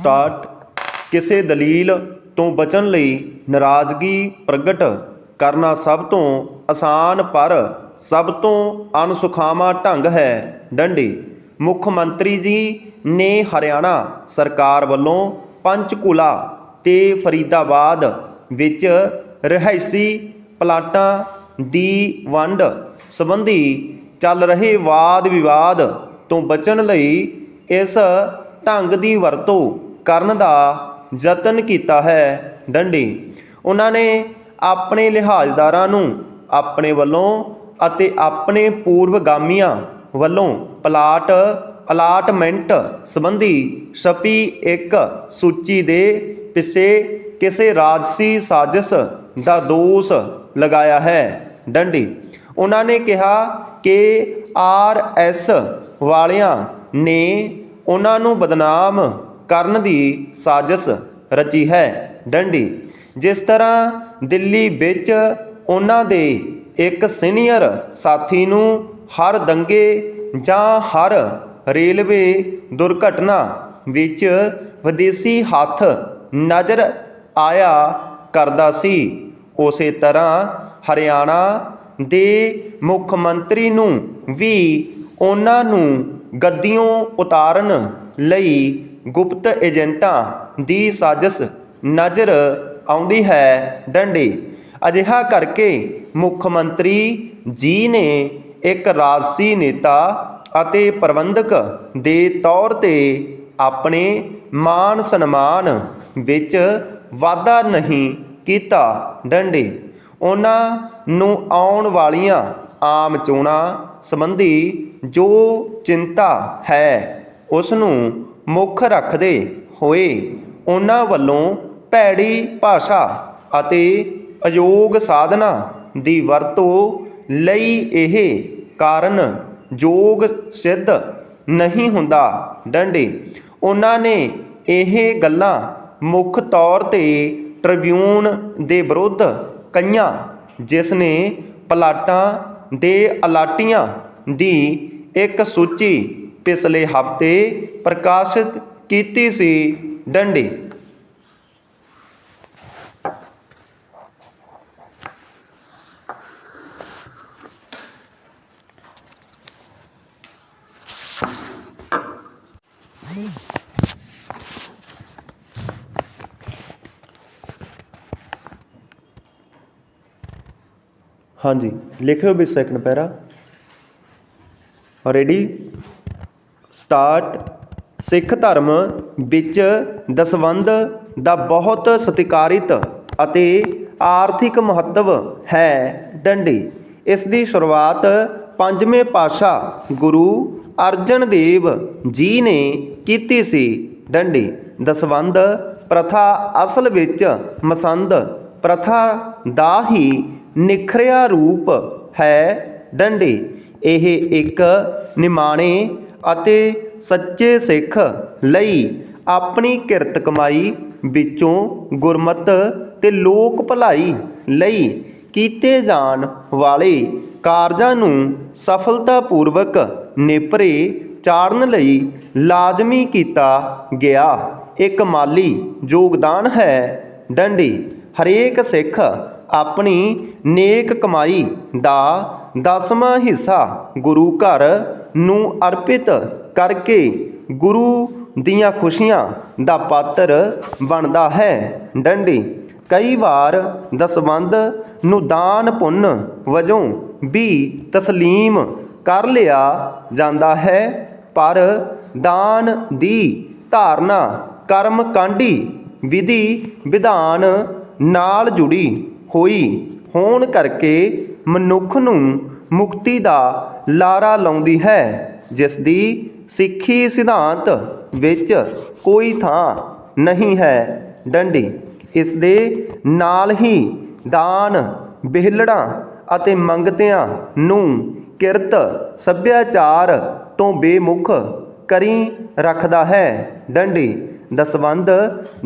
Start ਕਿਸੇ ਦਲੀਲ ਤੋਂ ਬਚਣ ਲਈ ਨਾਰਾਜ਼ਗੀ ਪ੍ਰਗਟ ਕਰਨਾ ਸਭ ਤੋਂ ਆਸਾਨ ਪਰ ਸਭ ਤੋਂ ਅਨਸੁਖਾਵਾਂ ਢੰਗ ਹੈ। ਡੰਡੀ, ਮੁੱਖ ਮੰਤਰੀ ਜੀ ਨੇ ਹਰਿਆਣਾ ਸਰਕਾਰ ਵੱਲੋਂ ਪੰਚਕੂਲਾ ਤੇ ਫਰੀਦਾਬਾਦ ਵਿੱਚ ਰਿਹਾਇਸ਼ੀ ਪਲਾਟਾਂ ਦੀ ਵੰਡ ਸੰਬੰਧੀ ਚੱਲ ਰਹੇ ਵਾਦ ਵਿਵਾਦ ਤੋਂ ਬਚਣ ਲਈ ਇਸ ਢੰਗ ਦੀ ਵਰਤੋਂ ਕਰਨ ਦਾ ਯਤਨ ਕੀਤਾ ਹੈ ਡੰਡੀ। ਉਹਨਾਂ ਨੇ ਆਪਣੇ ਲਿਹਾਜ਼ਦਾਰਾਂ ਨੂੰ ਆਪਣੇ ਵੱਲੋਂ ਅਤੇ ਆਪਣੇ ਪੂਰਵਗਾਮੀਆਂ ਵੱਲੋਂ ਪਲਾਟ, ਅਲਾਟਮੈਂਟ ਸੰਬੰਧੀ ਛਪੀ ਇੱਕ ਸੂਚੀ ਦੇ ਪਿੱਛੇ ਕਿਸੇ ਰਾਜਸੀ ਸਾਜ਼ਿਸ਼ ਦਾ ਦੋਸ਼ ਲਗਾਇਆ ਹੈ ਡੰਡੀ। ਉਹਨਾਂ ਨੇ ਕਿਹਾ ਕਿ ਆਰ ਐਸ ਵਾਲਿਆਂ ਨੇ ਉਹਨਾਂ ਨੂੰ ਬਦਨਾਮ ਕਰਨ ਦੀ ਸਾਜ਼ਿਸ਼ ਰਚੀ ਹੈ। ਡੰਡੀ, ਜਿਸ ਤਰ੍ਹਾਂ ਦਿੱਲੀ ਵਿੱਚ ਉਹਨਾਂ ਦੇ ਇੱਕ ਸੀਨੀਅਰ ਸਾਥੀ ਨੂੰ ਹਰ ਦੰਗੇ ਜਾਂ ਹਰ ਰੇਲਵੇ ਦੁਰਘਟਨਾ ਵਿੱਚ ਵਿਦੇਸੀ ਹੱਥ ਨਜ਼ਰ ਆਇਆ ਕਰਦਾ ਸੀ, ਉਸੇ ਤਰ੍ਹਾਂ ਹਰਿਆਣਾ ਦੇ ਮੁੱਖ ਮੰਤਰੀ ਨੂੰ ਵੀ ਉਹਨਾਂ ਨੂੰ ਗੱਦੀਆਂ ਉਤਾਰਨ ਲਈ ਗੁਪਤ ਏਜੰਟਾਂ ਦੀ ਸਾਜ਼ਿਸ਼ ਨਜ਼ਰ ਆਉਂਦੀ ਹੈ ਡੰਡੇ। ਅਜਿਹਾ ਕਰਕੇ ਮੁੱਖ ਮੰਤਰੀ ਜੀ ਨੇ ਇੱਕ ਰਾਜਸੀ ਨੇਤਾ ਅਤੇ ਪ੍ਰਬੰਧਕ ਦੇ ਤੌਰ ਤੇ ਆਪਣੇ ਮਾਨ ਸਨਮਾਨ ਵਿੱਚ ਵਾਧਾ ਨਹੀਂ ਕੀਤਾ ਡੰਡੇ। ਉਹਨਾਂ ਨੂੰ ਆਉਣ ਵਾਲੀਆਂ ਆਮ ਚੋਣਾਂ ਸੰਬੰਧੀ ਜੋ ਚਿੰਤਾ ਹੈ, ਉਸ ਨੂੰ ਮੁੱਖ ਰੱਖਦੇ ਹੋਏ ਉਹਨਾਂ ਵੱਲੋਂ ਭੈੜੀ ਭਾਸ਼ਾ ਅਤੇ ਅਯੋਗ ਸਾਧਨਾ ਦੀ ਵਰਤੋਂ ਲਈ ਇਹ ਕਾਰਨ ਯੋਗ ਸਿੱਧ ਨਹੀਂ ਹੁੰਦਾ। ਡੰਡੇ, ਉਹਨਾਂ ਨੇ ਇਹ ਗੱਲਾਂ ਮੁੱਖ ਤੌਰ ਤੇ ਟ੍ਰਿਬਿਊਨ ਦੇ ਵਿਰੁੱਧ ਕਈਆਂ ਜਿਸ ਨੇ ਪਲਾਟਾਂ ਦੇ ਅਲਾਟੀਆਂ ਦੀ ਇੱਕ ਸੂਚੀ ਪਿਛਲੇ ਹਫ਼ਤੇ ਪ੍ਰਕਾਸ਼ਿਤ ਕੀਤੀ ਸੀ ਡੰਡੀ। ਹਾਂਜੀ ਲਿਖਿਓ ਵੀ second para. Ready start Sikh ਧਰਮ ਵਿੱਚ ਦਸਵੰਧ ਦਾ ਬਹੁਤ ਸਤਿਕਾਰਿਤ ਅਤੇ ਆਰਥਿਕ ਮਹੱਤਵ ਹੈ ਡੰਡੀ। ਇਸ ਦੀ ਸ਼ੁਰੂਆਤ ਪੰਜਵੇਂ ਪਾਤਸ਼ਾਹ ਗੁਰੂ ਅਰਜਨ ਦੇਵ ਜੀ ਨੇ ਕੀਤੀ ਸੀ। ਡੰਡੀ, ਦਸਵੰਧ ਪ੍ਰਥਾ ਅਸਲ ਵਿੱਚ ਮਸੰਦ ਪ੍ਰਥਾ ਦਾ ਹੀ ਨਿਖਰਿਆ ਰੂਪ ਹੈ ਡੰਡੀ। ਇਹ ਇੱਕ ਨਿਮਾਣੇ ਅਤੇ ਸੱਚੇ ਸਿੱਖ ਲਈ ਆਪਣੀ ਕਿਰਤ ਕਮਾਈ ਵਿੱਚੋਂ ਗੁਰਮਤ ਤੇ ਲੋਕ ਭਲਾਈ ਲਈ ਕੀਤੇ ਜਾਣ ਵਾਲੇ ਕਾਰਜਾਂ ਨੂੰ ਸਫਲਤਾਪੂਰਵਕ ਨੇਪਰੇ ਚਾੜਨ ਲਈ ਲਾਜ਼ਮੀ ਕੀਤਾ ਗਿਆ। ਇੱਕ ਮਾਲੀ ਯੋਗਦਾਨ ਹੈ ਡੰਡੀ। ਹਰੇਕ ਸਿੱਖ ਆਪਣੀ ਨੇਕ ਕਮਾਈ ਦਾ ਦਸਵਾਂ ਹਿੱਸਾ ਗੁਰੂ ਘਰ ਨੂੰ ਅਰਪਿਤ ਕਰਕੇ ਗੁਰੂ ਦੀਆਂ ਖੁਸ਼ੀਆਂ ਦਾ ਪਾਤਰ ਬਣਦਾ ਹੈ। ਡੰਡੀ, ਕਈ ਵਾਰ ਦਸਵੰਧ ਨੂੰ ਦਾਨ ਪੁੰਨ ਵਜੋਂ ਵੀ ਤਸਲੀਮ ਕਰ ਲਿਆ ਜਾਂਦਾ ਹੈ, ਪਰ ਦਾਨ ਦੀ ਧਾਰਨਾ, ਕਰਮ ਕਾਂਡੀ, ਵਿਧੀ, ਵਿਧਾਨ ਨਾਲ ਜੁੜੀ ਹੋਈ ਹੋਣ ਕਰਕੇ ਮਨੁੱਖ ਨੂੰ ਮੁਕਤੀ ਦਾ ਲਾਰਾ ਲਾਉਂਦੀ ਹੈ ਜਿਸ ਦੀ ਸਿੱਖੀ ਸਿਧਾਂਤ ਵਿੱਚ ਕੋਈ ਥਾਂ ਨਹੀਂ ਹੈ। ਡੰਡੀ ਇਸ ਦੇ ਨਾਲ ਹੀ ਦਾਨ, ਬਿਹਲੜਾਂ ਅਤੇ ਮੰਗਤਿਆਂ ਨੂੰ ਕਿਰਤ, ਸੱਭਿਆਚਾਰ ਤੋਂ ਬੇਮੁਖ ਕਰੀ ਰੱਖਦਾ ਹੈ। ਡੰਡੀ, ਦਸਵੰਧ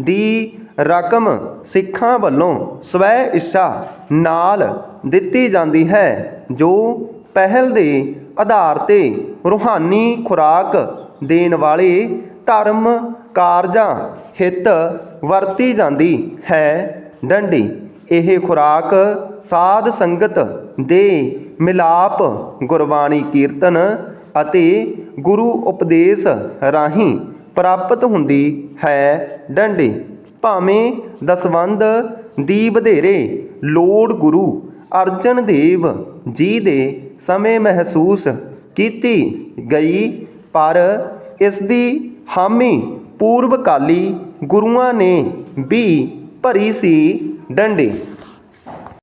ਦੀ ਰਕਮ ਸਿੱਖਾਂ ਵੱਲੋਂ ਸਵੈ ਇੱਛਾ ਨਾਲ ਦਿੱਤੀ ਜਾਂਦੀ ਹੈ, ਜੋ ਪਹਿਲ ਦੇ ਆਧਾਰ ਤੇ ਰੂਹਾਨੀ ਖੁਰਾਕ ਦੇਣ ਵਾਲੇ ਧਰਮ ਕਾਰਜਾਂ ਹਿੱਤ ਵਰਤੀ ਜਾਂਦੀ ਹੈ। ਡੰਡੀ, ਇਹ ਖੁਰਾਕ ਸਾਧ ਸੰਗਤ ਦੇ ਮਿਲਾਪ, ਗੁਰਬਾਣੀ ਕੀਰਤਨ ਅਤੇ ਗੁਰੂ ਉਪਦੇਸ਼ ਰਾਹੀਂ ਪ੍ਰਾਪਤ ਹੁੰਦੀ ਹੈ। ਡੰਡੀ ਭਾਵੇਂ ਦਸਵੰਧ ਦੀ ਵਧੇਰੇ ਲੋੜ ਗੁਰੂ ਅਰਜਨ ਦੇਵ ਜੀ ਦੇ ਸਮੇਂ ਮਹਿਸੂਸ ਕੀਤੀ ਗਈ, ਪਰ ਇਸ ਦੀ ਹਾਮੀ ਪੂਰਵਕਾਲੀ ਗੁਰੂਆਂ ਨੇ ਵੀ ਭਰੀ ਸੀ ਡੰਡੇ।